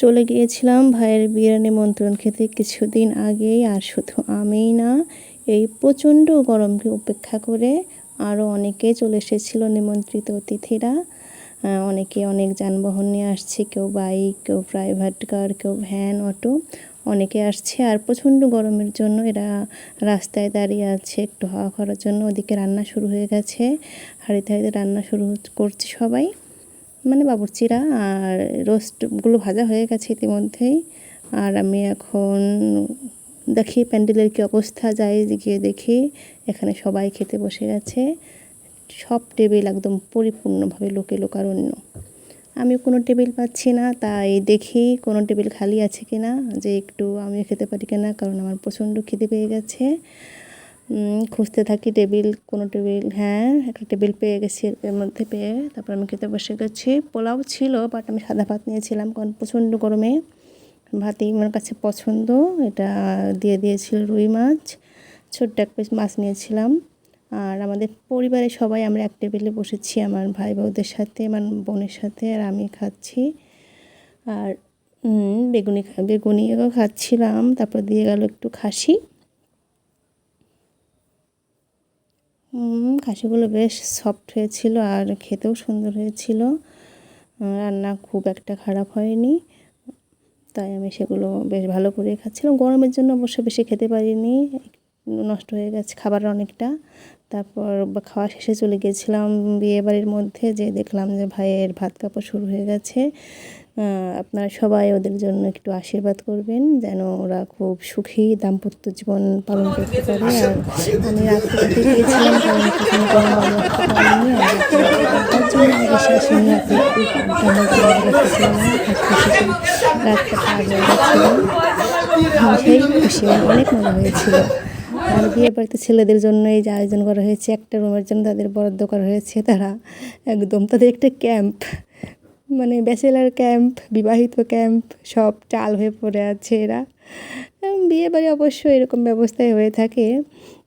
চলে গিয়েছিলাম। ভাইয়ের বিয়ের নিমন্ত্রণ খেতে কিছুদিন আগেই, আর শুধু আমিই না, এই প্রচণ্ড গরমকে উপেক্ষা করে আরও অনেকে চলে এসেছিল নিমন্ত্রিত অতিথিরা। অনেকে অনেক যানবাহন নিয়ে আসছে, কেউ বাইক, কেউ প্রাইভেট কার কেউ ভ্যান অটো অনেকে আসছে। আর প্রচণ্ড গরমের জন্য এরা রাস্তায় দাঁড়িয়ে আছে, একটু হাওয়া খাওয়ার জন্য। ওদিকে রান্না শুরু হয়ে গেছে, হাঁড়িতে হাঁড়িতে রান্না শুরু করছে সবাই। মানে বাবুর্চিরা আর রোস্টগুলো ভাজা হয়ে গেছে ইতিমধ্যেই। আর আমি এখন দেখি প্যান্ডেলের কী অবস্থা, যাই গিয়ে দেখি। এখানে সবাই খেতে বসে গেছে। সব টেবিল একদম পরিপূর্ণভাবে লোকে লোকারণ্য। আমি কোনো টেবিল পাচ্ছি না, তাই দেখি কোনো টেবিল খালি আছে কি না যে একটু আমিও খেতে পারি কিনা, কারণ আমার প্রচণ্ড খিদে পেয়ে গেছে। খুঁজতে থাকি, টেবিল, কোনো টেবিল হ্যাঁ একটা টেবিল পেয়ে গেছি এর মধ্যে পেয়ে, তারপর আমি খেতে বসে গেছি। পোলাও ছিল বাট আমি সাদা ভাত নিয়েছিলাম, কারণ প্রচণ্ড গরমে। ভাতই আমার কাছে পছন্দ, এটা দিয়ে দিয়েছিল রুই মাছ, ছোট্ট এক পিস মাছ নিয়েছিলাম। আর আমাদের পরিবারের সবাই আমরা এক টেবিলে বসেছি, আমার ভাই বউদের সাথে, আমার বোনের সাথে, আর আমি খাচ্ছি। আর বেগুনি, বেগুনিও খাচ্ছিলাম, তারপর দিয়ে গেল একটু খাসি। খাসিগুলো বেশ সফট হয়েছিল আর খেতেও সুন্দর হয়েছিল। রান্না খুব একটা খারাপ হয়নি, তাই আমি সেগুলো বেশ ভালো করে খাচ্ছিলাম। গরমের জন্য অবশ্য বেশি খেতে পারিনি, নষ্ট হয়ে গেছে খাবার অনেকটা। তারপর খাওয়া শেষে চলে গিয়েছিলাম বিয়ে বাড়ির মধ্যে যে দেখলাম যে ভাইয়ের ভাত কাপড় শুরু হয়ে গেছে। আপনারা সবাই ওদের জন্য একটু আশীর্বাদ করবেন যেন ওরা খুব সুখী দাম্পত্য জীবন পালন করতে পারে। আর আমি গিয়েছিলাম সেই খুশি অনেক মজা হয়েছিল আর বিয়ে বাড়িতে ছেলেদের জন্য এই যে আয়োজন করা হয়েছে একটা রুমের জন্য তাদের বরাদ্দ করা হয়েছে তারা একদম তাদের একটা ক্যাম্প মানে ব্যাচেলার ক্যাম্প, বিবাহিত ক্যাম্প, সব চাল হয়ে পড়ে আছে এরা। বিয়ে বাড়ি অবশ্য এরকম ব্যবস্থাই হয়ে থাকে।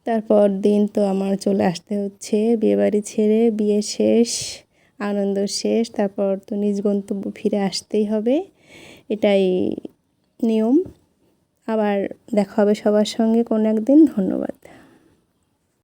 তারপর দিন তো আমার চলে আসতে হচ্ছে। বিয়ে বাড়ি ছেড়ে বিয়ে শেষ, আনন্দ শেষ, তারপর তো নিজ গন্তব্য ফিরে আসতেই হবে। এটাই নিয়ম। আবার দেখা হবে সবার সঙ্গে কোনো একদিন। ধন্যবাদ।